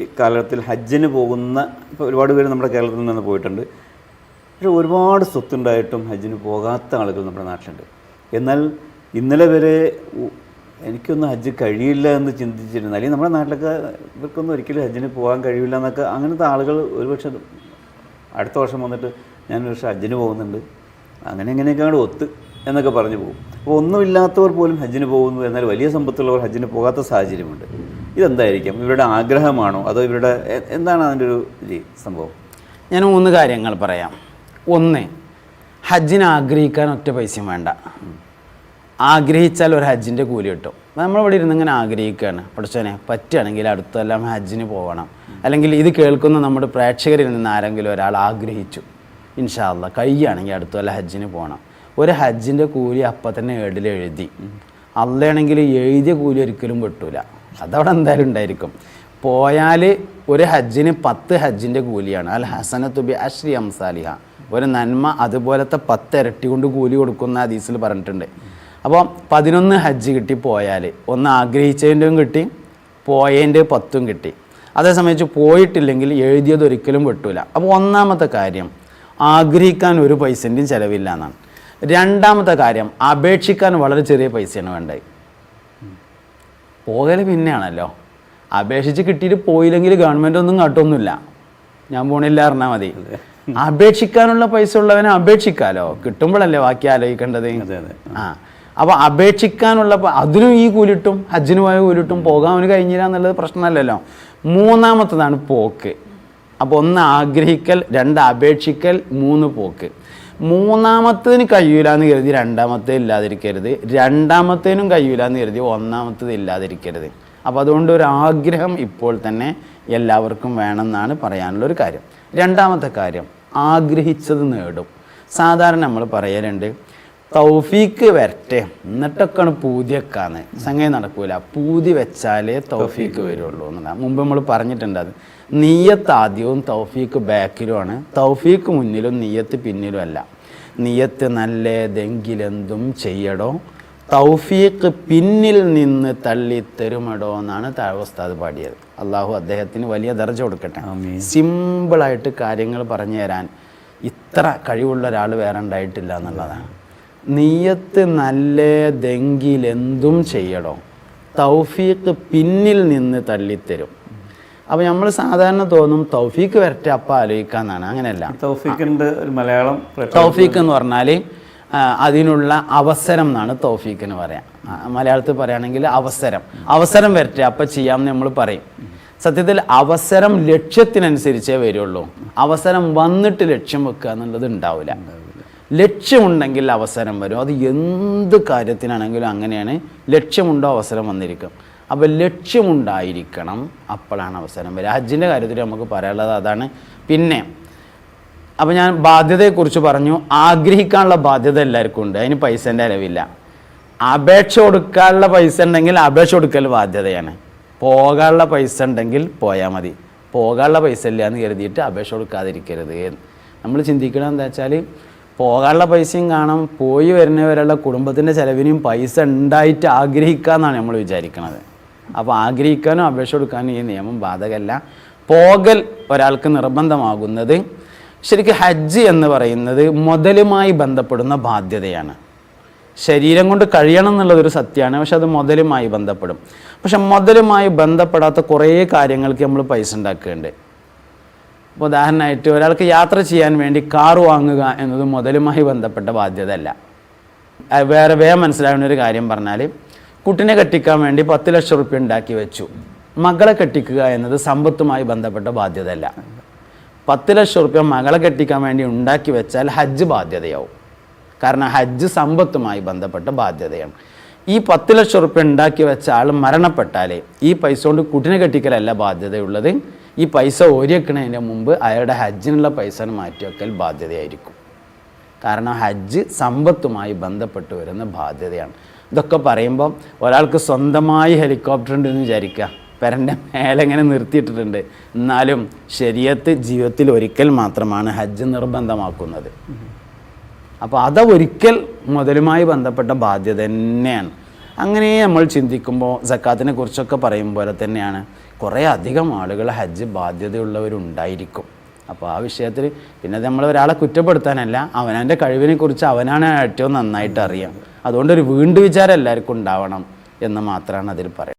കാലഘട്ടത്തിൽ ഹജ്ജിന് പോകുന്ന ഇപ്പോൾ ഒരുപാട് പേര് നമ്മുടെ കേരളത്തിൽ നിന്ന് പോയിട്ടുണ്ട്. പക്ഷേ ഒരുപാട് സ്വത്തുണ്ടായിട്ടും ഹജ്ജിന് പോകാത്ത ആളുകൾ നമ്മുടെ നാട്ടിലുണ്ട്. എന്നാൽ ഇന്നലെ വരെ എനിക്കൊന്നും ഹജ്ജ് കഴിയില്ല എന്ന് ചിന്തിച്ചിരുന്നു അല്ലെങ്കിൽ നമ്മുടെ നാട്ടിലൊക്കെ ഇവർക്കൊന്നും ഒരിക്കലും ഹജ്ജിന് പോകാൻ കഴിയില്ല എന്നൊക്കെ അങ്ങനത്തെ ആളുകൾ ഒരുപക്ഷെ അടുത്ത വർഷം വന്നിട്ട് ഞാൻ ഒരു പക്ഷേ ഹജ്ജിന് പോകുന്നുണ്ട്. അങ്ങനെ എങ്ങനെയൊക്കെയാണ് ഒത്ത് എന്നൊക്കെ പറഞ്ഞു പോകും. അപ്പോൾ ഒന്നുമില്ലാത്തവർ പോലും ഹജ്ജിന് പോകുന്നു. എന്നാൽ വലിയ സമ്പത്തുള്ളവർ ഹജ്ജിന് പോകാത്ത സാഹചര്യമുണ്ട്. ഇതെന്തായിരിക്കും? ഇവരുടെ ആഗ്രഹമാണോ? അതോ ഇവരുടെ എന്താണ് അതിന്റെ ഒരു സംഭവം? ഞാൻ മൂന്ന് കാര്യങ്ങൾ പറയാം. ഒന്ന് ഹജ്ജിന് ആഗ്രഹിക്കാൻ ഒറ്റ പൈസയും വേണ്ട. ആഗ്രഹിച്ചാൽ ഒരു ഹജ്ജിന്റെ കൂലി കിട്ടും. നമ്മളിവിടെ ഇരുന്ന് ഇങ്ങനെ ആഗ്രഹിക്കുകയാണ്. പഠിച്ചോനെ പറ്റുകയാണെങ്കിൽ അടുത്തെല്ലാം ഹജ്ജിന് പോകണം അല്ലെങ്കിൽ ഇത് കേൾക്കുന്ന നമ്മുടെ പ്രേക്ഷകരിൽ നിന്ന് ആരെങ്കിലും ഒരാൾ ആഗ്രഹിച്ചു. ഇൻഷാല്ല കഴിയുകയാണെങ്കിൽ അടുത്തല്ല ഹജ്ജിന് പോകണം. ഒരു ഹജ്ജിന്റെ കൂലി അപ്പം തന്നെ ഏടിൽ എഴുതി. അല്ലാണെങ്കിൽ എഴുതിയ കൂലി ഒരിക്കലും കിട്ടൂല അതവിടെ എന്തായാലും ഉണ്ടായിരിക്കും. പോയാൽ ഒരു ഹജ്ജിന് പത്ത് ഹജ്ജിന്റെ കൂലിയാണ്. അൽ ഹസനത്തുബി ബി അഷ്രി അംസാലിഹ. ഒരു നന്മ അതുപോലത്തെ പത്ത് ഇരട്ടി കൊണ്ട് കൂലി കൊടുക്കുന്ന ഹദീസിൽ പറഞ്ഞിട്ടുണ്ട്. അപ്പോൾ പതിനൊന്ന് ഹജ്ജ് കിട്ടി പോയാൽ ഒന്ന് ആഗ്രഹിച്ചതിന്റെയും കിട്ടി പോയതിന്റെ പത്തും കിട്ടി. അതേ സമയത്ത് പോയിട്ടില്ലെങ്കിൽ എഴുതിയത് ഒരിക്കലും വെട്ടൂല. അപ്പോൾ ഒന്നാമത്തെ കാര്യം ആഗ്രഹിക്കാൻ ഒരു പൈസന്റെയും ചിലവില്ല എന്നാണ്. രണ്ടാമത്തെ കാര്യം അപേക്ഷിക്കാൻ വളരെ ചെറിയ പൈസയാണ് വേണ്ടത്. പോകൽ പിന്നെയാണല്ലോ. അപേക്ഷിച്ച് കിട്ടിയിട്ട് പോയില്ലെങ്കിൽ ഗവൺമെന്റ് ഒന്നും കാട്ടൊന്നുമില്ല. ഞാൻ പോണില്ല പറഞ്ഞാൽ മതി. അപേക്ഷിക്കാനുള്ള പൈസ ഉള്ളവനെ അപേക്ഷിക്കാലോ? കിട്ടുമ്പോഴല്ലേ ബാക്കി ആലോചിക്കേണ്ടത്? ആ. അപ്പോൾ അപേക്ഷിക്കാനുള്ള അതിനും ഈ കൂലിട്ടും ഹജ്ജിന് പോയ കൂലിട്ടും പോകാൻ അവന് കഴിഞ്ഞില്ല എന്നുള്ളത് പ്രശ്നമല്ലല്ലോ. മൂന്നാമത്തതാണ് പോക്ക്. അപ്പോൾ ഒന്ന് ആഗ്രഹിക്കൽ രണ്ട് അപേക്ഷിക്കൽ മൂന്ന് പോക്ക്. മൂന്നാമത്തതിന് കഴിയൂല എന്ന് കരുതി രണ്ടാമത്തെ ഇല്ലാതിരിക്കരുത്. രണ്ടാമത്തേനും കഴിയൂല എന്ന് കരുതി ഒന്നാമത്തേത് ഇല്ലാതിരിക്കരുത്. അപ്പോൾ അതുകൊണ്ട് ഒരു ആഗ്രഹം ഇപ്പോൾ തന്നെ എല്ലാവർക്കും വേണമെന്നാണ് പറയാനുള്ള ഒരു കാര്യം. രണ്ടാമത്തെ കാര്യം ആഗ്രഹിച്ചത് നേടും. സാധാരണ നമ്മൾ പറയലുണ്ട് തൗഫീക്ക് വരട്ടെ. എന്നിട്ടൊക്കെയാണ് പൂതിയൊക്കാന്ന് സംഗതി നടക്കൂല. പൂതി വെച്ചാലേ തൗഫീക്ക് വരുള്ളൂ എന്നുള്ളതാണ് മുമ്പ് നമ്മൾ പറഞ്ഞിട്ടുണ്ട് അത്. നീയത്ത് ആദ്യവും തൗഫീക്ക് ബാക്കിലുമാണ്. തൗഫീക്ക് മുന്നിലും നീയത്ത് പിന്നിലും അല്ല. നീയത്ത് നല്ലതെങ്കിലെന്തും ചെയ്യടോ. തൗഫീക്ക് പിന്നിൽ നിന്ന് തള്ളി തള്ളിത്തരുമടോ എന്നാണ് താഴ്വസ്താദ് പാടിയത്. അള്ളാഹു അദ്ദേഹത്തിന് വലിയ ദർജ കൊടുക്കട്ടെ. സിമ്പിളായിട്ട് കാര്യങ്ങൾ പറഞ്ഞു തരാൻ ഇത്ര കഴിവുള്ള ഒരാൾ വേറെ ഉണ്ടായിട്ടില്ല എന്നുള്ളതാണ്. നീയത്ത് നല്ലതെങ്കിൽ എന്തും ചെയ്യടോ തൗഫീക്ക് പിന്നിൽ നിന്ന് തള്ളിത്തരും. അപ്പോൾ നമ്മൾ സാധാരണ തോന്നും തൗഫീക്ക് വരട്ടെ അപ്പം ആലോചിക്കാന്നാണ്. അങ്ങനെയല്ല. തൗഫീഖിന്റെ ഒരു മലയാളം തൗഫീഖ് എന്ന് പറഞ്ഞാൽ അതിനുള്ള അവസരം എന്നാണ് തൗഫീക്ക് എന്ന് പറയാം മലയാളത്തിൽ പറയുകയാണെങ്കിൽ അവസരം. അവസരം വരട്ടെ അപ്പം ചെയ്യാമെന്ന് നമ്മൾ പറയും. സത്യത്തിൽ അവസരം ലക്ഷ്യത്തിനനുസരിച്ചേ വരുള്ളൂ. അവസരം വന്നിട്ട് ലക്ഷ്യം വെക്കുക എന്നുള്ളത് ഉണ്ടാവില്ല. ലക്ഷ്യമുണ്ടെങ്കിൽ അവസരം വരും. അത് എന്ത് കാര്യത്തിനാണെങ്കിലും അങ്ങനെയാണ് ലക്ഷ്യമുണ്ടോ അവസരം വന്നിരിക്കും. അപ്പോൾ ലക്ഷ്യമുണ്ടായിരിക്കണം അപ്പോഴാണ് അവസരം വരിക. ഹജ്ജിന്റെ കാര്യത്തിൽ നമുക്ക് പറയാനുള്ളത് അതാണ്. പിന്നെ അപ്പോൾ ഞാൻ ബാധ്യതയെക്കുറിച്ച് പറഞ്ഞു. ആഗ്രഹിക്കാനുള്ള ബാധ്യത എല്ലാവർക്കും ഉണ്ട്. അതിന് പൈസേന്റെ അലവില്ല. അപേക്ഷ കൊടുക്കാനുള്ള പൈസ ഉണ്ടെങ്കിൽ അപേക്ഷ കൊടുക്കൽ ബാധ്യതയാണ്. പോകാനുള്ള പൈസ ഉണ്ടെങ്കിൽ പോയാൽ മതി. പോകാനുള്ള പൈസ ഇല്ല എന്ന് കരുതിയിട്ട് അപേക്ഷ കൊടുക്കാതിരിക്കരുത് നമ്മൾ ചിന്തിക്കണം എന്താ വെച്ചാൽ പോകാനുള്ള പൈസയും കാണാം. പോയി വരുന്നവരുള്ള കുടുംബത്തിന്റെ ചിലവിനും പൈസ ഉണ്ടായിട്ട് ആഗ്രഹിക്കാമെന്നാണ് നമ്മൾ വിചാരിക്കുന്നത് അപ്പോൾ ആഗ്രഹിക്കാനും അപേക്ഷ കൊടുക്കാനും ഈ നിയമം ബാധകമല്ല. പോകൽ ഒരാൾക്ക് നിർബന്ധമാകുന്നത് ശരിക്കും ഹജ്ജ് എന്ന് പറയുന്നത് മുതലുമായി ബന്ധപ്പെടുന്ന ബാധ്യതയാണ്. ശരീരം കൊണ്ട് കഴിയണം എന്നുള്ളതൊരു സത്യമാണ് പക്ഷെ അത് മുതലുമായി ബന്ധപ്പെടും. പക്ഷെ മുതലുമായി ബന്ധപ്പെടാത്ത കുറേ കാര്യങ്ങൾക്ക് നമ്മൾ പൈസ ഉണ്ടാക്കുന്നുണ്ട്. ഇപ്പോൾ ഉദാഹരണമായിട്ട് ഒരാൾക്ക് യാത്ര ചെയ്യാൻ വേണ്ടി കാർ വാങ്ങുക എന്നത് മുതലുമായി ബന്ധപ്പെട്ട ബാധ്യതയല്ല. വേറെ വേഗം മനസ്സിലാവുന്ന ഒരു കാര്യം പറഞ്ഞാൽ കുട്ടിനെ കെട്ടിക്കാൻ വേണ്ടി പത്ത് ലക്ഷം റുപ്യ ഉണ്ടാക്കി വെച്ചു. മകളെ കെട്ടിക്കുക എന്നത് സമ്പത്തുമായി ബന്ധപ്പെട്ട ബാധ്യതയല്ല. പത്ത് ലക്ഷം റുപ്യ മകളെ കെട്ടിക്കാൻ വേണ്ടി ഉണ്ടാക്കി വെച്ചാൽ ഹജ്ജ് ബാധ്യതയാവും. കാരണം ഹജ്ജ് സമ്പത്തുമായി ബന്ധപ്പെട്ട ബാധ്യതയാണ്. ഈ പത്ത് ലക്ഷം റുപ്യ ഉണ്ടാക്കി വെച്ച ആൾ മരണപ്പെട്ടാലേ ഈ പൈസ കൊണ്ട് കുട്ടിനെ കെട്ടിക്കലല്ല ബാധ്യതയുള്ളത്. ഈ പൈസ ഓരിയക്കണതിന്റെ മുമ്പ് അയാളുടെ ഹജ്ജിനുള്ള പൈസ മാറ്റിവെക്കൽ ബാധ്യതയായിരിക്കും. കാരണം ഹജ്ജ് സമ്പത്തുമായി ബന്ധപ്പെട്ട് വരുന്ന ബാധ്യതയാണ്. ഇതൊക്കെ പറയുമ്പം ഒരാൾക്ക് സ്വന്തമായി ഹെലികോപ്റ്റർ ഉണ്ടെന്ന് വിചാരിക്കുക. പെരന്റെ മേലെ ഇങ്ങനെ നിർത്തിയിട്ടിട്ടുണ്ട്. എന്നാലും ശരീരത്ത് ജീവിതത്തിൽ ഒരിക്കൽ മാത്രമാണ് ഹജ്ജ് നിർബന്ധമാക്കുന്നത്. അപ്പോൾ അത് ഒരിക്കൽ മുതലുമായി ബന്ധപ്പെട്ട ബാധ്യത തന്നെയാണ്. അങ്ങനെ നമ്മൾ ചിന്തിക്കുമ്പോൾ സക്കാത്തിനെ കുറിച്ചൊക്കെ പറയും പോലെ തന്നെയാണ്. കുറേ അധികം ആളുകൾ ഹജ്ജ് ബാധ്യതയുള്ളവരുണ്ടായിരിക്കും. അപ്പോൾ ആ വിഷയത്തിൽ പിന്നെ നമ്മൾ ഒരാളെ കുറ്റപ്പെടുത്താനല്ല അവനവന്റെ കഴിവിനെ കുറിച്ച് അവനാണ് ഏറ്റവും നന്നായിട്ട് അറിയാം. അതുകൊണ്ടൊരു വീണ്ടും വിചാരം എല്ലാവർക്കും ഉണ്ടാവണം എന്ന് മാത്രമാണ് അതിൽ പറയുന്നത്.